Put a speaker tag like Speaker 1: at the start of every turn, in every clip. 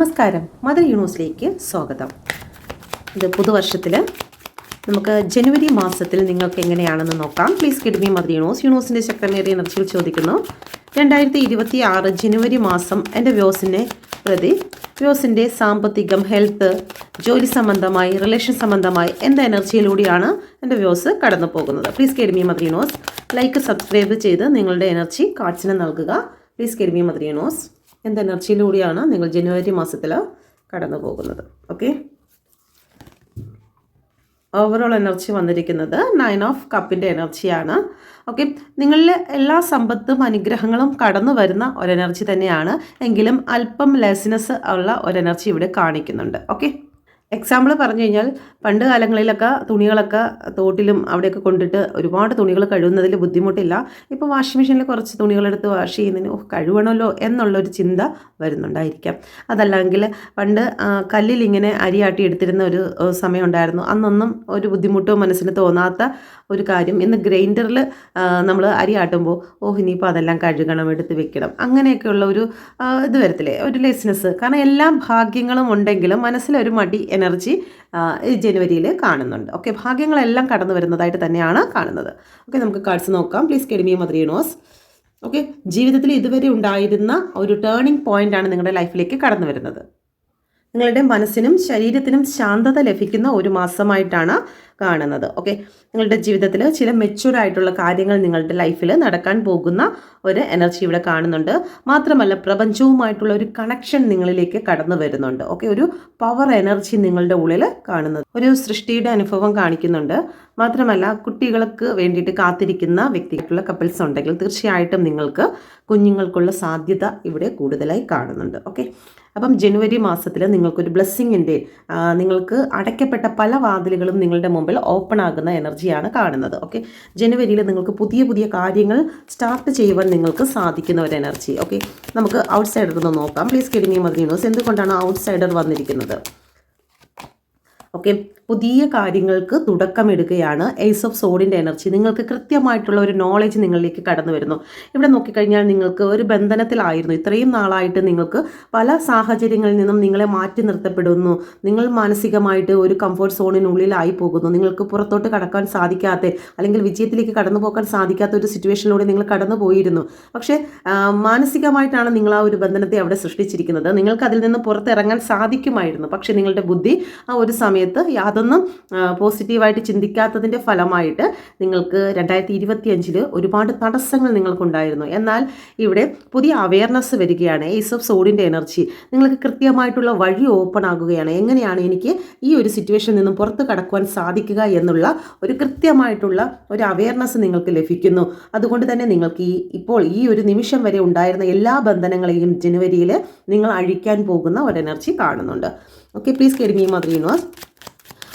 Speaker 1: നമസ്കാരം. മദർ യൂണിവേഴ്സിലേക്ക് സ്വാഗതം. ഇത് പുതുവർഷത്തിൽ നമുക്ക് ജനുവരി മാസത്തിൽ നിങ്ങൾക്ക് എങ്ങനെയാണെന്ന് നോക്കാം. Please kid me mother universe യൂണിവേഴ്സിന്റെ ശക്തമേറിയ എനർജിയിൽ ചോദിക്കുന്നു രണ്ടായിരത്തി ഇരുപത്തി ആറ് ജനുവരി മാസം എന്റെ വ്യോസിനെ പ്രതി വ്യോസിന്റെ സാമ്പത്തികം ഹെൽത്ത് ജോലി സംബന്ധമായി റിലേഷൻ സംബന്ധമായി എന്ത് എനർജിയിലൂടെയാണ് എന്റെ വ്യോസ് കടന്നു പോകുന്നത്. Please guide me mother universe like subscribe ചെയ്ത് നിങ്ങളുടെ എനർജി കാർഡ്സിന് നൽകുക. പ്ലീസ് കിഡ്മി മദർ യൂണിവേഴ്സ് എന്ത് എനർജിയിലൂടെയാണ് നിങ്ങൾ ജനുവരി മാസത്തിൽ കടന്നു പോകുന്നത്? ഓക്കെ. ഓവറോൾ എനർജി വന്നിരിക്കുന്നത് നയൻ ഓഫ് കപ്പിന്റെ എനർജിയാണ്. ഓക്കെ. നിങ്ങളിൽ എല്ലാ സമ്പത്തും അനുഗ്രഹങ്ങളും കടന്നു വരുന്ന ഒരു എനർജി തന്നെയാണ്. എങ്കിലും അല്പം ലെസ്നെസ് ഉള്ള ഒരു എനർജി ഇവിടെ കാണിക്കുന്നുണ്ട്. ഓക്കെ. എക്സാമ്പിൾ പറഞ്ഞു കഴിഞ്ഞാൽ പണ്ട് കാലങ്ങളിലൊക്കെ തുണികളൊക്കെ തോട്ടിലും അവിടെയൊക്കെ കൊണ്ടിട്ട് ഒരുപാട് തുണികൾ കഴുകുന്നതിൽ ബുദ്ധിമുട്ടില്ല. ഇപ്പോൾ വാഷിംഗ് മെഷീനിൽ കുറച്ച് തുണികളെടുത്ത് വാഷ് ചെയ്യുന്നതിന് ഓ കഴുകണമല്ലോ എന്നുള്ളൊരു ചിന്ത വരുന്നുണ്ടായിരിക്കാം. അതല്ലെങ്കിൽ പണ്ട് കല്ലിൽ ഇങ്ങനെ അരിയാട്ടി എടുത്തിരുന്ന ഒരു സമയം ഉണ്ടായിരുന്നു അന്നൊന്നും ഒരു ബുദ്ധിമുട്ടോ മനസ്സിന് തോന്നാത്ത ഒരു കാര്യം. ഇന്ന് ഗ്രൈൻഡറിൽ നമ്മൾ അരി ആട്ടുമ്പോൾ ഓ ഇനിയിപ്പോൾ അതെല്ലാം കഴുകണം എടുത്ത് വെക്കണം. അങ്ങനെയൊക്കെയുള്ള ഒരു ഇത് വരത്തില്ലേ? ഒരു ലെസ്നെസ് കാരണം എല്ലാ ഭാഗ്യങ്ങളും ഉണ്ടെങ്കിലും മനസ്സിലൊരു മടി എനർജി ജനുവരിയിൽ കാണുന്നുണ്ട്. ഓക്കെ ഭാഗ്യങ്ങളെല്ലാം കടന്നു വരുന്നതായിട്ട് തന്നെയാണ് കാണുന്നത്. ഓക്കെ നമുക്ക് കാർഡ്സ് നോക്കാം. പ്ലീസ് കെഡിമിയ മദ്രീനോസ് ഓക്കെ ജീവിതത്തിൽ ഇതുവരെ ഉണ്ടായിരുന്ന ഒരു ടേണിംഗ് പോയിന്റ് ആണ് നിങ്ങളുടെ ലൈഫിലേക്ക് കടന്നു വരുന്നത്. നിങ്ങളുടെ മനസ്സിനും ശരീരത്തിനും ശാന്തത ലഭിക്കുന്ന ഒരു മാസമായിട്ടാണ് കാണുന്നത്. ഓക്കെ നിങ്ങളുടെ ജീവിതത്തിൽ ചില മെച്യൂർ ആയിട്ടുള്ള കാര്യങ്ങൾ നിങ്ങളുടെ ലൈഫിൽ നടക്കാൻ പോകുന്ന ഒരു എനർജി ഇവിടെ കാണുന്നുണ്ട്. മാത്രമല്ല പ്രപഞ്ചവുമായിട്ടുള്ള ഒരു കണക്ഷൻ നിങ്ങളിലേക്ക് കടന്നു വരുന്നുണ്ട്. ഓക്കെ ഒരു പവർ എനർജി നിങ്ങളുടെ ഉള്ളിൽ കാണുന്നത്. ഒരു സൃഷ്ടിയുടെ അനുഭവം കാണിക്കുന്നുണ്ട്. മാത്രമല്ല കുട്ടികൾക്ക് വേണ്ടിയിട്ട് കാത്തിരിക്കുന്ന വ്യക്തികളുള്ള കപ്പിൾസ് ഉണ്ടെങ്കിൽ തീർച്ചയായിട്ടും നിങ്ങൾക്ക് കുഞ്ഞുങ്ങൾക്കുള്ള സാധ്യത ഇവിടെ കൂടുതലായി കാണുന്നുണ്ട്. ഓക്കെ അപ്പം ജനുവരി മാസത്തിൽ നിങ്ങൾക്കൊരു ബ്ലെസ്സിങ്ങിന്റെ നിങ്ങൾക്ക് അടയ്ക്കപ്പെട്ട പല വാതിലുകളും നിങ്ങളുടെ മുമ്പിൽ ഓപ്പൺ ആകുന്ന എനർജിയാണ് കാണുന്നത്. ഓക്കെ? ജനുവരിയിൽ നിങ്ങൾക്ക് പുതിയ പുതിയ കാര്യങ്ങൾ സ്റ്റാർട്ട് ചെയ്യുവാൻ നിങ്ങൾക്ക് സാധിക്കുന്ന ഒരു എനർജി. ഓക്കെ? നമുക്ക് ഔട്ട് സൈഡർ ഒന്ന് നോക്കാം. പ്ലീസ് കിഡിങ്ങി മതി ന്യൂസ് എന്തുകൊണ്ടാണ് ഔട്ട് സൈഡർ വന്നിരിക്കുന്നത്? ഓക്കെ? പുതിയ കാര്യങ്ങൾക്ക് തുടക്കമിടുകയാണ് എയ്സ് ഓഫ് സോഡിന്റെ എനർജി നിങ്ങൾക്ക് കൃത്യമായിട്ടുള്ള ഒരു നോളജ് നിങ്ങളിലേക്ക് കടന്നു വരുന്നു. ഇവിടെ നോക്കിക്കഴിഞ്ഞാൽ നിങ്ങൾക്ക് ഒരു ബന്ധനത്തിലായിരുന്നു. ഇത്രയും നാളായിട്ട് നിങ്ങൾക്ക് പല സാഹചര്യങ്ങളിൽ നിന്നും നിങ്ങളെ മാറ്റി നിർത്തപ്പെടുന്നു. നിങ്ങൾ മാനസികമായിട്ട് ഒരു കംഫർട്ട് സോണിനുള്ളിലായി പോകുന്നു. നിങ്ങൾക്ക് പുറത്തോട്ട് കടക്കാൻ സാധിക്കാത്ത അല്ലെങ്കിൽ വിജയത്തിലേക്ക് കടന്നു പോകാൻ സാധിക്കാത്ത ഒരു സിറ്റുവേഷനിലൂടെ നിങ്ങൾ കടന്നു പോയിരുന്നു. പക്ഷേ മാനസികമായിട്ടാണ് നിങ്ങൾ ആ ഒരു ബന്ധനത്തെ അവിടെ സൃഷ്ടിച്ചിരിക്കുന്നത്. നിങ്ങൾക്ക് അതിൽ നിന്ന് പുറത്തിറങ്ങാൻ സാധിക്കുമായിരുന്നു. പക്ഷേ നിങ്ങളുടെ ബുദ്ധി ആ ഒരു സമയത്ത് യാതൊന്നും ആ, പോസിറ്റീവായിട്ട് ചിന്തിക്കാത്തതിന്റെ ഫലമായിട്ട് നിങ്ങൾക്ക് രണ്ടായിരത്തി ഇരുപത്തി അഞ്ചിൽ ഒരുപാട് തടസ്സങ്ങൾ നിങ്ങൾക്കുണ്ടായിരുന്നു. എന്നാൽ ഇവിടെ പുതിയ അവയർനെസ് വരികയാണ്. ഏസ് ഓഫ് സോഡിന്റെ എനർജി നിങ്ങൾക്ക് കൃത്യമായിട്ടുള്ള വഴി ഓപ്പൺ ആകുകയാണ്. എങ്ങനെയാണ് എനിക്ക് ഈ ഒരു സിറ്റുവേഷനിൽ നിന്നും പുറത്ത് കടക്കുവാൻ സാധിക്കുക എന്നുള്ള ഒരു കൃത്യമായിട്ടുള്ള ഒരു അവയർനെസ് നിങ്ങൾക്ക് ലഭിക്കുന്നു. അതുകൊണ്ട് തന്നെ നിങ്ങൾക്ക് ഈ ഇപ്പോൾ ഈ ഒരു നിമിഷം വരെ ഉണ്ടായിരുന്ന എല്ലാ ബന്ധനങ്ങളെയും ജനുവരിയിൽ നിങ്ങൾ അഴിക്കാൻ പോകുന്ന ഒരു എനർജി കാണുന്നുണ്ട് ഓക്കെ പ്ലീസ് മദർ യൂണിവേഴ്സ്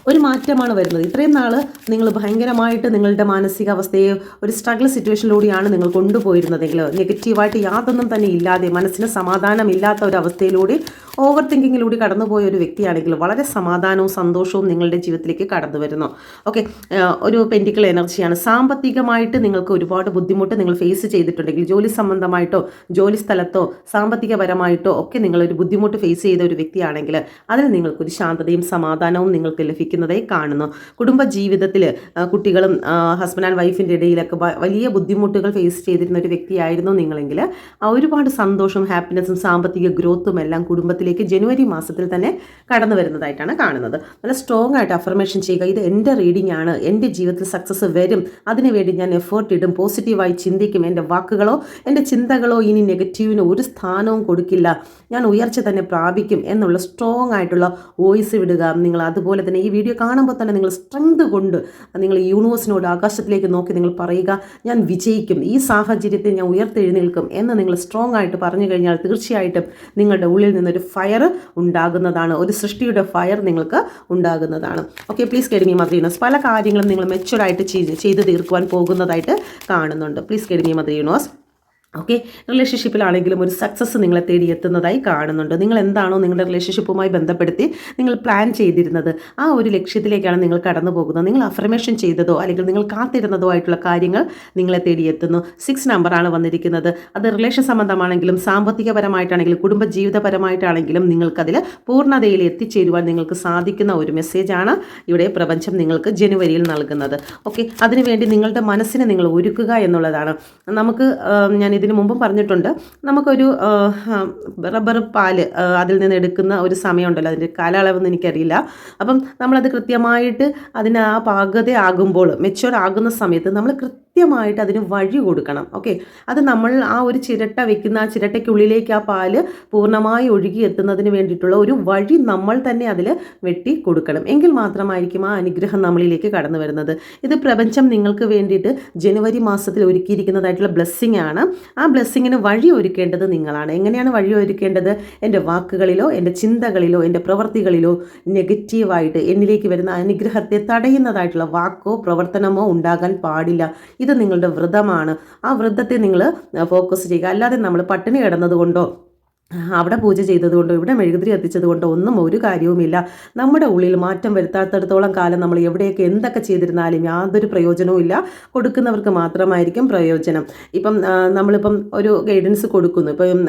Speaker 1: ഒരു മാറ്റമാണ് വരുന്നത്. ഇത്രയും നാൾ നിങ്ങൾ ഭയങ്കരമായിട്ട് നിങ്ങളുടെ മാനസികാവസ്ഥയെ ഒരു സ്ട്രഗിൾ സിറ്റുവേഷനിലൂടെയാണ് നിങ്ങൾ കൊണ്ടുപോയിരുന്നതെങ്കിൽ നെഗറ്റീവായിട്ട് യാതൊന്നും തന്നെ ഇല്ലാതെ മനസ്സിന് സമാധാനമില്ലാത്ത ഒരു അവസ്ഥയിലൂടെ ഓവർ തിങ്കിങ്ങിലൂടെ കടന്നുപോയ ഒരു വ്യക്തിയാണെങ്കിൽ വളരെ സമാധാനവും സന്തോഷവും നിങ്ങളുടെ ജീവിതത്തിലേക്ക് കടന്നു വരുന്നു. ഓക്കെ ഒരു പെന്റിക്കൽ എനർജിയാണ് സാമ്പത്തികമായിട്ട് നിങ്ങൾക്ക് ഒരുപാട് ബുദ്ധിമുട്ട് നിങ്ങൾ ഫേസ് ചെയ്തിട്ടുണ്ടെങ്കിൽ ജോലി സംബന്ധമായിട്ടോ ജോലി സ്ഥലത്തോ സാമ്പത്തികപരമായിട്ടോ ഒക്കെ നിങ്ങളൊരു ബുദ്ധിമുട്ട് ഫേസ് ചെയ്ത ഒരു വ്യക്തിയാണെങ്കിൽ അതിൽ നിങ്ങൾക്കൊരു ശാന്തതയും സമാധാനവും നിങ്ങൾക്ക് ലഭിക്കുന്നതായി കാണുന്നു. കുടുംബ ജീവിതത്തിൽ കുട്ടികളും ഹസ്ബൻഡ് ആൻഡ് വൈഫിന്റെ ഇടയിലൊക്കെ വലിയ ബുദ്ധിമുട്ടുകൾ ഫേസ് ചെയ്തിരുന്ന ഒരു വ്യക്തിയായിരുന്നു നിങ്ങളെങ്കിൽ ഒരുപാട് സന്തോഷവും ഹാപ്പിനെസ്സും സാമ്പത്തിക ഗ്രോത്തും എല്ലാം കുടുംബത്തിലേക്ക് ജനുവരി മാസത്തിൽ തന്നെ കടന്നു വരുന്നതായിട്ടാണ് കാണുന്നത്. നല്ല സ്ട്രോങ് ആയിട്ട് അഫർമേഷൻ ചെയ്യുക. ഇത് എന്റെ റീഡിംഗ് ആണ്. എന്റെ ജീവിതത്തിൽ സക്സസ് വരും. അതിനുവേണ്ടി ഞാൻ എഫേർട്ട് ഇടും. പോസിറ്റീവായി ചിന്തിക്കും. എന്റെ വാക്കുകളോ എന്റെ ചിന്തകളോ ഇനി നെഗറ്റീവിന് ഒരു സ്ഥാനവും കൊടുക്കില്ല. ഞാൻ ഉയർച്ച തന്നെ പ്രാപിക്കും എന്നുള്ള സ്ട്രോങ് ആയിട്ടുള്ള വോയിസ് വിടുക. നിങ്ങൾ അതുപോലെ തന്നെ ഈ വീഡിയോ കാണുമ്പോൾ തന്നെ നിങ്ങൾ സ്ട്രെങ്ത് കൊണ്ട് നിങ്ങൾ യൂണിവേഴ്സിനോട് ആകാശത്തിലേക്ക് നോക്കി നിങ്ങൾ പറയുക ഞാൻ വിജയിക്കും. ഈ സാഹചര്യത്തെ ഞാൻ ഉയർത്തെഴുന്നേൽക്കും. എന്ന് നിങ്ങൾ സ്ട്രോങ് ആയിട്ട് പറഞ്ഞു കഴിഞ്ഞാൽ തീർച്ചയായിട്ടും നിങ്ങളുടെ ഉള്ളിൽ നിന്നൊരു ഫയർ ഉണ്ടാകുന്നതാണ്. ഒരു സൃഷ്ടിയുടെ ഫയർ നിങ്ങൾക്ക് ഉണ്ടാകുന്നതാണ്. ഓക്കെ പ്ലീസ് കെടുങ്ങി മദ്രീനോസ് പല കാര്യങ്ങളും നിങ്ങൾ മെച്ചുവറായിട്ട് ചെയ്ത് ചെയ്ത് തീർക്കുവാൻ പോകുന്നതായിട്ട് കാണുന്നുണ്ട്. പ്ലീസ് കെടുങ്ങി മദ്രീനോസ് ഓക്കെ റിലേഷൻഷിപ്പിലാണെങ്കിലും ഒരു സക്സസ് നിങ്ങളെ തേടി എത്തുന്നതായി കാണുന്നുണ്ട്. നിങ്ങൾ എന്താണോ നിങ്ങളുടെ റിലേഷൻഷിപ്പുമായി ബന്ധപ്പെടുത്തി നിങ്ങൾ പ്ലാൻ ചെയ്തിരുന്നത്. ആ ഒരു ലക്ഷ്യത്തിലേക്കാണ് നിങ്ങൾ കടന്നു പോകുന്നത്. നിങ്ങൾ അഫർമേഷൻ ചെയ്തതോ അല്ലെങ്കിൽ നിങ്ങൾ കാത്തിരുന്നതോ ആയിട്ടുള്ള കാര്യങ്ങൾ നിങ്ങളെ തേടി എത്തുന്നു സിക്സ് നമ്പറാണ് വന്നിരിക്കുന്നത്. അത് റിലേഷൻ സംബന്ധമാണെങ്കിലും സാമ്പത്തികപരമായിട്ടാണെങ്കിലും കുടുംബ കുടുംബജീവിതപരമായിട്ടാണെങ്കിലും നിങ്ങൾക്കതിൽ പൂർണതയിൽ എത്തിച്ചേരുവാൻ നിങ്ങൾക്ക് സാധിക്കുന്ന ഒരു മെസ്സേജാണ് ഇവിടെ പ്രപഞ്ചം നിങ്ങൾക്ക് ജനുവരിയിൽ നൽകുന്നത്. ഓക്കെ അതിനുവേണ്ടി നിങ്ങളുടെ മനസ്സിനെ നിങ്ങൾ ഒരുക്കുക എന്നുള്ളതാണ്. നമുക്ക് ഞാൻ ഇതിനു മുമ്പും പറഞ്ഞിട്ടുണ്ട്. നമുക്കൊരു റബ്ബർ പാൽ അതിൽ നിന്ന് എടുക്കുന്ന ഒരു സമയമുണ്ടല്ലോ അതിന്റെ കാലയളവെന്ന് എനിക്കറിയില്ല. അപ്പം നമ്മളത് കൃത്യമായിട്ട് അതിന് ആ പാകത ആകുമ്പോൾ മെച്ചുവർ ആകുന്ന സമയത്ത് നമ്മൾ കൃത്യമായിട്ട് അതിന് വഴി കൊടുക്കണം. ഓക്കെ അത് നമ്മൾ ആ ഒരു ചിരട്ട വെക്കുന്ന ആ ചിരട്ടയ്ക്കുള്ളിലേക്ക് ആ പാൽ പൂർണമായി ഒഴുകി എത്തുന്നതിന് വേണ്ടിയിട്ടുള്ള ഒരു വഴി നമ്മൾ തന്നെ അതിൽ വെട്ടി കൊടുക്കണം. എങ്കിൽ മാത്രമായിരിക്കും ആ അനുഗ്രഹം നമ്മളിലേക്ക് കടന്നു വരുന്നത്. ഇത് പ്രപഞ്ചം നിങ്ങൾക്ക് വേണ്ടിയിട്ട് ജനുവരി മാസത്തിൽ ഒരുക്കിയിരിക്കുന്നതായിട്ടുള്ള ബ്ലെസ്സിങ് ആണ്. ആ ബ്ലെസ്സിങ്ങിന് വഴി ഒരുക്കേണ്ടത് നിങ്ങളാണ്. എങ്ങനെയാണ് വഴി ഒരുക്കേണ്ടത്? എന്റെ വാക്കുകളിലോ എന്റെ ചിന്തകളിലോ എന്റെ പ്രവൃത്തികളിലോ നെഗറ്റീവായിട്ട് എന്നിലേക്ക് വരുന്ന അനുഗ്രഹത്തെ തടയുന്നതായിട്ടുള്ള വാക്കോ പ്രവർത്തനമോ ഉണ്ടാകാൻ പാടില്ല. ഇത് നിങ്ങളുടെ വ്രതമാണ്. ആ വ്രതത്തെ നിങ്ങൾ ഫോക്കസ് ചെയ്യുക. അല്ലാതെ നമ്മൾ പട്ടിണി കിടന്നതുകൊണ്ടോ അവിടെ പൂജ ചെയ്തതുകൊണ്ടോ ഇവിടെ മെഴുകുതിരി എത്തിച്ചത് കൊണ്ടോ ഒന്നും ഒരു കാര്യവുമില്ല. നമ്മുടെ ഉള്ളിൽ മാറ്റം വരുത്താത്തടത്തോളം കാലം നമ്മൾ എവിടെയൊക്കെ എന്തൊക്കെ ചെയ്തിരുന്നാലും യാതൊരു പ്രയോജനവും ഇല്ല. കൊടുക്കുന്നവർക്ക് മാത്രമായിരിക്കും പ്രയോജനം. ഇപ്പം നമ്മളിപ്പം ഒരു ഗൈഡൻസ് കൊടുക്കുന്നു. ഇപ്പം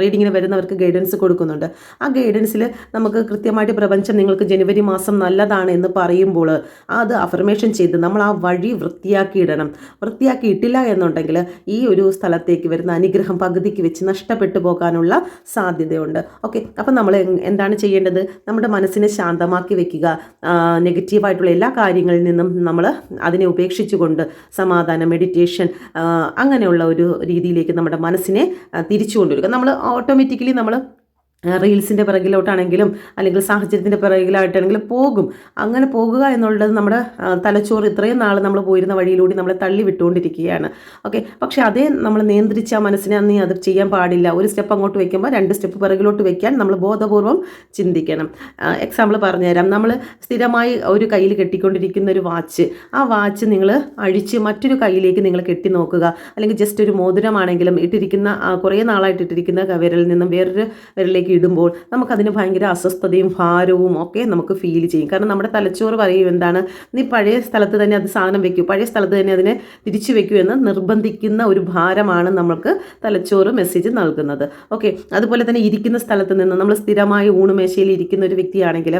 Speaker 1: റീഡിങ്ങിന് വരുന്നവർക്ക് ഗൈഡൻസ് കൊടുക്കുന്നുണ്ട്. ആ ഗൈഡൻസിൽ നമുക്ക് കൃത്യമായിട്ട് പ്രപഞ്ചം നിങ്ങൾക്ക് ജനുവരി മാസം നല്ലതാണ് എന്ന് പറയുമ്പോൾ അത് അഫർമേഷൻ ചെയ്ത് നമ്മൾ ആ വഴി വൃത്തിയാക്കിയിടണം വൃത്തിയാക്കിയിട്ടില്ല എന്നുണ്ടെങ്കിൽ ഈ ഒരു സ്ഥലത്തേക്ക് വരുന്ന അനുഗ്രഹം പകുതിക്ക് വെച്ച് നഷ്ടപ്പെട്ടു പോകാനുള്ള സാധ്യതയുണ്ട്. ഓക്കെ അപ്പം നമ്മൾ എന്താണ് ചെയ്യേണ്ടത്? നമ്മുടെ മനസ്സിനെ ശാന്തമാക്കി വെക്കുക. നെഗറ്റീവായിട്ടുള്ള എല്ലാ കാര്യങ്ങളിൽ നിന്നും നമ്മൾ അതിനെ ഉപേക്ഷിച്ചുകൊണ്ട് സമാധാനം മെഡിറ്റേഷൻ അങ്ങനെയുള്ള ഒരു രീതിയിലേക്ക് നമ്മുടെ മനസ്സിനെ തിരിച്ചു കൊണ്ടുവരിക നമ്മൾ ഓട്ടോമാറ്റിക്കലി നമ്മൾ റീൽസിന്റെ പിറകിലോട്ടാണെങ്കിലും അല്ലെങ്കിൽ സാഹചര്യത്തിന്റെ പിറകിലായിട്ടാണെങ്കിലും പോകും. അങ്ങനെ പോകുക എന്നുള്ളത് നമ്മുടെ തലച്ചോറ് ഇത്രയും നാൾ നമ്മൾ പോയിരുന്ന വഴിയിലൂടെ നമ്മളെ തള്ളി വിട്ടുകൊണ്ടിരിക്കുകയാണ് ഓക്കെ? പക്ഷേ അതേ നമ്മൾ നിയന്ത്രിച്ച മനസ്സിനെ നീ അത് ചെയ്യാൻ പാടില്ല. ഒരു സ്റ്റെപ്പ് അങ്ങോട്ട് വയ്ക്കുമ്പോൾ രണ്ട് സ്റ്റെപ്പ് പിറകിലോട്ട് വയ്ക്കാൻ നമ്മൾ ബോധപൂർവം ചിന്തിക്കണം. എക്സാമ്പിൾ പറഞ്ഞുതരാം. നമ്മൾ സ്ഥിരമായി ഒരു കയ്യിൽ കെട്ടിക്കൊണ്ടിരിക്കുന്ന ഒരു വാച്ച്. ആ വാച്ച് നിങ്ങൾ അഴിച്ച് മറ്റൊരു കയ്യിലേക്ക് നിങ്ങൾ കെട്ടി നോക്കുക. അല്ലെങ്കിൽ ജസ്റ്റ് ഒരു മോതിരമാണെങ്കിലും ഇട്ടിരിക്കുന്ന കുറേ നാളായിട്ട് ഇട്ടിരിക്കുന്ന വിരലിൽ നിന്നും വേറൊരു വിരലിലേക്ക് അതിലേക്ക് ഇടുമ്പോൾ നമുക്കതിന് ഭയങ്കര അസ്വസ്ഥതയും ഭാരവും ഒക്കെ നമുക്ക് ഫീൽ ചെയ്യും. കാരണം നമ്മുടെ തലച്ചോറ് പറയും എന്താണ് നീ പഴയ സ്ഥലത്ത് തന്നെ അത് സാധനം വെക്കൂ പഴയ സ്ഥലത്ത് തന്നെ അതിനെ തിരിച്ചു വെക്കൂ എന്ന് നിർബന്ധിക്കുന്ന ഒരു ഭാരമാണ് നമുക്ക് തലച്ചോറ് മെസ്സേജ് നൽകുന്നത്. ഓക്കെ അതുപോലെ തന്നെ ഇരിക്കുന്ന സ്ഥലത്ത് നിന്ന് നമ്മൾ സ്ഥിരമായി ഊണുമേശയിൽ ഇരിക്കുന്ന ഒരു വ്യക്തിയാണെങ്കിൽ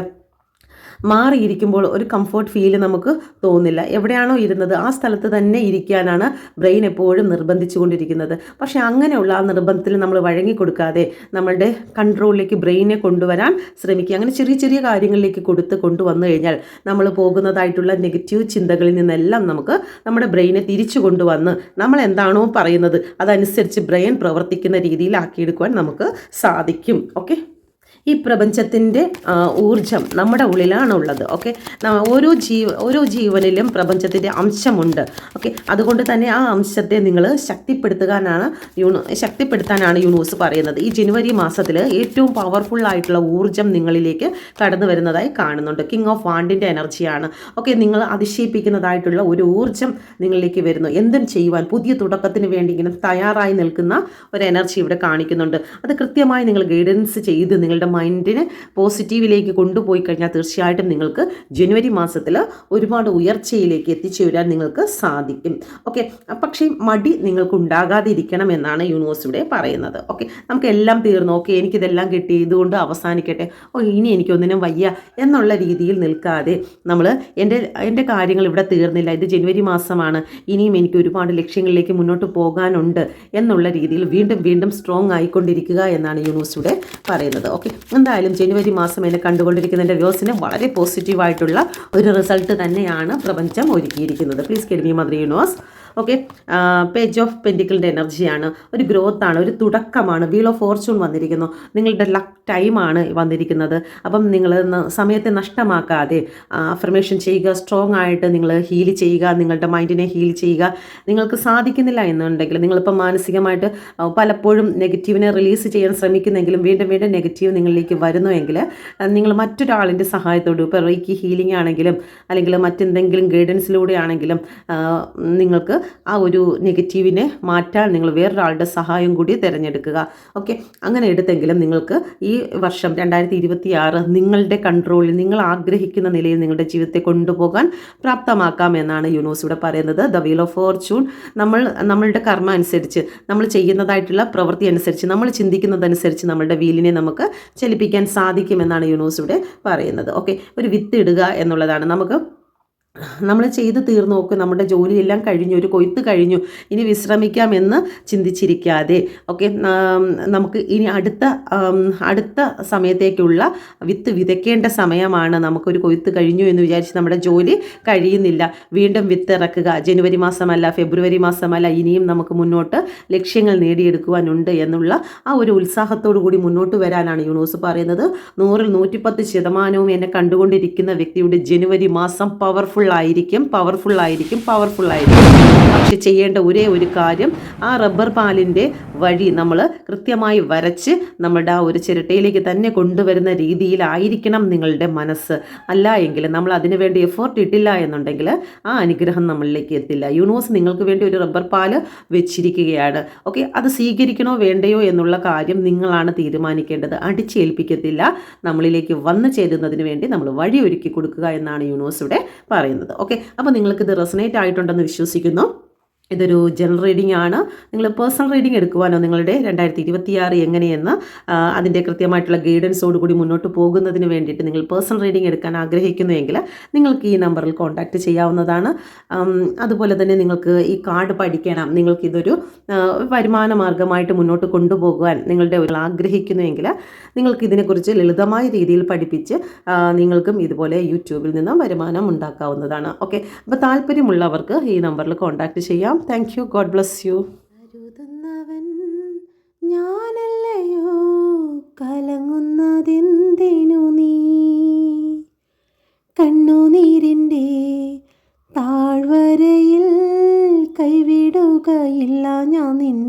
Speaker 1: മാറിയിരിക്കുമ്പോൾ ഒരു കംഫർട്ട് ഫീൽ നമുക്ക് തോന്നില്ല. എവിടെയാണോ ഇരുന്നത് ആ സ്ഥലത്ത് തന്നെ ഇരിക്കാനാണ് ബ്രെയിൻ എപ്പോഴും നിർബന്ധിച്ചുകൊണ്ടിരിക്കുന്നത്. പക്ഷേ അങ്ങനെയുള്ള ആ നിർബന്ധത്തിൽ നമ്മൾ വഴങ്ങിക്കൊടുക്കാതെ നമ്മളുടെ കൺട്രോളിലേക്ക് ബ്രെയിനെ കൊണ്ടുവരാൻ ശ്രമിക്കുക. അങ്ങനെ ചെറിയ ചെറിയ കാര്യങ്ങളിലേക്ക് കൊടുത്ത് കൊണ്ടുവന്നു കഴിഞ്ഞാൽ നമ്മൾ പോകുന്നതായിട്ടുള്ള നെഗറ്റീവ് ചിന്തകളിൽ നിന്നെല്ലാം നമുക്ക് നമ്മുടെ ബ്രെയിനെ തിരിച്ചു കൊണ്ടുവന്ന് നമ്മൾ എന്താണോ പറയുന്നത് അതനുസരിച്ച് ബ്രെയിൻ പ്രവർത്തിക്കുന്ന രീതിയിലാക്കിയെടുക്കുവാൻ നമുക്ക് സാധിക്കും. ഓക്കെ ഈ പ്രപഞ്ചത്തിന്റെ ഊർജം നമ്മുടെ ഉള്ളിലാണുള്ളത് ഓക്കെ ഓരോ ജീവ ഓരോ ജീവനിലും പ്രപഞ്ചത്തിന്റെ അംശമുണ്ട് ഓക്കെ അതുകൊണ്ട് തന്നെ ആ അംശത്തെ നിങ്ങൾ ശക്തിപ്പെടുത്തുകാനാണ് യൂണു ശക്തിപ്പെടുത്താനാണ് യൂണിവേഴ്സ് പറയുന്നത്. ഈ ജനുവരി മാസത്തിൽ ഏറ്റവും പവർഫുൾ ആയിട്ടുള്ള ഊർജം നിങ്ങളിലേക്ക് കടന്നു വരുന്നതായി കാണുന്നുണ്ട്. കിങ് ഓഫ് വാണ്ടിന്റെ എനർജിയാണ് ഓക്കെ നിങ്ങൾ അതിശയിപ്പിക്കുന്നതായിട്ടുള്ള ഒരു ഊർജം നിങ്ങളിലേക്ക് വരുന്നു. എന്തും ചെയ്യുവാൻ പുതിയ തുടക്കത്തിന് വേണ്ടി ഇങ്ങനെ തയ്യാറായി നിൽക്കുന്ന ഒരു എനർജി ഇവിടെ കാണിക്കുന്നുണ്ട്. അത് കൃത്യമായി നിങ്ങൾ ഗൈഡൻസ് ചെയ്ത് നിങ്ങളുടെ മൈൻഡിനെ പോസിറ്റീവിലേക്ക് കൊണ്ടുപോയി കഴിഞ്ഞാൽ തീർച്ചയായിട്ടും നിങ്ങൾക്ക് ജനുവരി മാസത്തിൽ ഒരുപാട് ഉയർച്ചയിലേക്ക് എത്തിച്ചേരാൻ നിങ്ങൾക്ക് സാധിക്കും. ഓക്കെ പക്ഷേ മടി നിങ്ങൾക്ക് ഉണ്ടാകാതിരിക്കണം എന്നാണ് യൂണിവേഴ്സ് ഇവിടെ പറയുന്നത്. ഓക്കെ നമുക്ക് എല്ലാം തീർന്നു. ഓക്കെ എനിക്കിതെല്ലാം കിട്ടി. ഇതുകൊണ്ട് അവസാനിക്കട്ടെ. ഓ ഇനി എനിക്കൊന്നിനും വയ്യ എന്നുള്ള രീതിയിൽ നിൽക്കാതെ നമ്മൾ എന്റെ എന്റെ കാര്യങ്ങൾ ഇവിടെ തീർന്നില്ല. ഇത് ജനുവരി മാസമാണ്. ഇനിയും എനിക്ക് ഒരുപാട് ലക്ഷ്യങ്ങളിലേക്ക് മുന്നോട്ട് പോകാനുണ്ട് എന്നുള്ള രീതിയിൽ വീണ്ടും വീണ്ടും സ്ട്രോങ് ആയിക്കൊണ്ടിരിക്കുക എന്നാണ് യൂണിവേഴ്സ് ഇവിടെ പറയുന്നത്. ഓക്കെ എന്തായാലും ജനുവരി മാസം എന്നെ കണ്ടുകൊണ്ടിരിക്കുന്ന എന്റെ വ്യൂസിന് വളരെ പോസിറ്റീവായിട്ടുള്ള ഒരു റിസൾട്ട് തന്നെയാണ് പ്രപഞ്ചം ഒരുക്കിയിരിക്കുന്നത്. Please guide me mother universe okay page of പെന്റിക്കിളിന്റെ എനർജിയാണ് ഒരു ഗ്രോത്ത് ആണ് ഒരു തുടക്കമാണ്. വീൽ ഓഫ് ഫോർച്യൂൺ വന്നിരിക്കുന്നു. നിങ്ങളുടെ ലക്ക് ടൈമാണ് വന്നിരിക്കുന്നത്. അപ്പം നിങ്ങൾ സമയത്തെ നഷ്ടമാക്കാതെ അഫർമേഷൻ ചെയ്യുക സ്ട്രോങ് ആയിട്ട് നിങ്ങൾ ഹീൽ ചെയ്യുക നിങ്ങളുടെ മൈൻഡിനെ ഹീൽ ചെയ്യുക. നിങ്ങൾക്ക് സാധിക്കുന്നില്ല എന്നുണ്ടെങ്കിൽ നിങ്ങളിപ്പോൾ മാനസികമായിട്ട് പലപ്പോഴും നെഗറ്റീവിനെ റിലീസ് ചെയ്യാൻ ശ്രമിക്കുന്നെങ്കിലും വീണ്ടും വീണ്ടും നെഗറ്റീവ് നിങ്ങളിലേക്ക് വരുന്നുവെങ്കിൽ നിങ്ങൾ മറ്റൊരാളിന്റെ സഹായത്തോട് ഇപ്പോൾ റീക്ക് ഹീലിംഗ് ആണെങ്കിലും അല്ലെങ്കിൽ മറ്റെന്തെങ്കിലും ഗൈഡൻസിലൂടെ ആണെങ്കിലും നിങ്ങൾക്ക് ആ ഒരു നെഗറ്റീവിനെ മാറ്റാൻ നിങ്ങൾ വേറൊരാളുടെ സഹായം കൂടി തിരഞ്ഞെടുക്കുക. ഓക്കെ? അങ്ങനെ എടുത്തെങ്കിലും നിങ്ങൾക്ക് ഈ വർഷം രണ്ടായിരത്തി ഇരുപത്തി ആറ് നിങ്ങളുടെ കൺട്രോളിൽ നിങ്ങൾ ആഗ്രഹിക്കുന്ന നിലയിൽ നിങ്ങളുടെ ജീവിതത്തെ കൊണ്ടുപോകാൻ പ്രാപ്തമാക്കാം എന്നാണ് യൂണിവേഴ്സ് ഇവിടെ പറയുന്നത്. The wheel of fortune. നമ്മൾ നമ്മളുടെ കർമ്മ അനുസരിച്ച് നമ്മൾ ചെയ്യുന്നതായിട്ടുള്ള പ്രവൃത്തി അനുസരിച്ച് നമ്മൾ ചിന്തിക്കുന്നതനുസരിച്ച് നമ്മളുടെ വീലിനെ നമുക്ക് ചലിപ്പിക്കാൻ സാധിക്കുമെന്നാണ് യൂണിവേഴ്സ് ഇവിടെ പറയുന്നത്. ഓക്കെ? ഒരു വിത്ത് ഇടുക എന്നുള്ളതാണ്. നമുക്ക് നമ്മൾ ചെയ്ത് തീർന്നു നോക്കും നമ്മുടെ ജോലിയെല്ലാം കഴിഞ്ഞു ഒരു കൊയ്ത്ത് കഴിഞ്ഞു ഇനി വിശ്രമിക്കാമെന്ന് ചിന്തിച്ചിരിക്കാതെ. ഓക്കെ നമുക്ക് ഇനി അടുത്ത അടുത്ത സമയത്തേക്കുള്ള വിത്ത് വിതയ്ക്കേണ്ട സമയമാണ്. നമുക്കൊരു കൊയ്ത്ത് കഴിഞ്ഞു എന്ന് വിചാരിച്ച് നമ്മുടെ ജോലി കഴിയുന്നില്ല. വീണ്ടും വിത്ത് ഇറക്കുക ജനുവരി മാസമല്ല ഫെബ്രുവരി മാസമല്ല ഇനിയും നമുക്ക് മുന്നോട്ട് ലക്ഷ്യങ്ങൾ നേടിയെടുക്കുവാനുണ്ട് എന്നുള്ള ആ ഒരു ഉത്സാഹത്തോടു കൂടി മുന്നോട്ട് വരാനാണ് യൂണിവേഴ്സ് പറയുന്നത്. നൂറിൽ നൂറ്റിപ്പത്ത് ശതമാനവും എന്നെ കണ്ടുകൊണ്ടിരിക്കുന്ന വ്യക്തിയുടെ ജനുവരി മാസം പവർഫുൾ ആയിരിക്കും പവർഫുൾ ആയിരിക്കും പവർഫുൾ ആയിരിക്കും. പക്ഷെ ചെയ്യേണ്ട ഒരേ ഒരു കാര്യം ആ റബ്ബർ പാലിന്റെ വഴി നമ്മൾ കൃത്യമായി വരച്ച് നമ്മുടെ ആ ഒരു ചിരട്ടയിലേക്ക് തന്നെ കൊണ്ടുവരുന്ന രീതിയിലായിരിക്കണം നിങ്ങളുടെ മനസ്സ്. അല്ല എങ്കിൽ നമ്മൾ അതിനു വേണ്ടി എഫേർട്ട് ഇട്ടില്ല എന്നുണ്ടെങ്കിൽ ആ അനുഗ്രഹം നമ്മളിലേക്ക് എത്തില്ല. യൂണിവേഴ്സ് നിങ്ങൾക്ക് വേണ്ടി ഒരു റബ്ബർ പാൽ വെച്ചിരിക്കുകയാണ്. ഓക്കെ അത് സ്വീകരിക്കണോ വേണ്ടയോ എന്നുള്ള കാര്യം നിങ്ങളാണ് തീരുമാനിക്കേണ്ടത്. അടിച്ചേൽപ്പിക്കത്തില്ല. നമ്മളിലേക്ക് വന്നു ചേരുന്നതിന് വേണ്ടി നമ്മൾ വഴി ഒരുക്കി കൊടുക്കുക എന്നാണ് യൂണിവേഴ്സ് ഇവിടെ പറയുന്നത്. ഓക്കെ അപ്പോൾ നിങ്ങൾക്ക് ഇത് റെസനേറ്റ് ആയിട്ടുണ്ടെന്ന് വിശ്വസിക്കുന്നു. ഇതൊരു ജനറൽ റീഡിംഗ് ആണ്. നിങ്ങൾ പേഴ്സണൽ റീഡിംഗ് എടുക്കുവാനോ നിങ്ങളുടെ രണ്ടായിരത്തി ഇരുപത്തിയാറ് എങ്ങനെയെന്ന് അതിന്റെ കൃത്യമായിട്ടുള്ള ഗൈഡൻസോടുകൂടി മുന്നോട്ട് പോകുന്നതിന് വേണ്ടിയിട്ട് നിങ്ങൾ പേഴ്സണൽ റീഡിംഗ് എടുക്കാൻ ആഗ്രഹിക്കുന്നുവെങ്കിൽ നിങ്ങൾക്ക് ഈ നമ്പറിൽ കോൺടാക്റ്റ് ചെയ്യാവുന്നതാണ്. അതുപോലെ തന്നെ നിങ്ങൾക്ക് ഈ കാർഡ് പഠിക്കണം. നിങ്ങൾക്കിതൊരു വരുമാന മാർഗമായിട്ട് മുന്നോട്ട് കൊണ്ടുപോകുവാൻ നിങ്ങളുടെ ഒരു ആഗ്രഹിക്കുന്നുവെങ്കിൽ നിങ്ങൾക്ക് ഇതിനെക്കുറിച്ച് ലളിതമായ രീതിയിൽ പഠിപ്പിച്ച് നിങ്ങൾക്കും ഇതുപോലെ യൂട്യൂബിൽ നിന്നും വരുമാനം ഉണ്ടാക്കാവുന്നതാണ്. ഓക്കെ അപ്പോൾ താല്പര്യമുള്ളവർക്ക് ഈ നമ്പറിൽ കോൺടാക്റ്റ് ചെയ്യാം. Thank you God bless you
Speaker 2: കരുതുന്നവൻ ഞാനല്ലയോ? കലങ്ങുന്നതെന്തിനു നീ? കണ്ണുനീരിന്റെ താഴ്വരയിൽ കൈവിടുകയില്ല ഞാൻ നിന്നെ.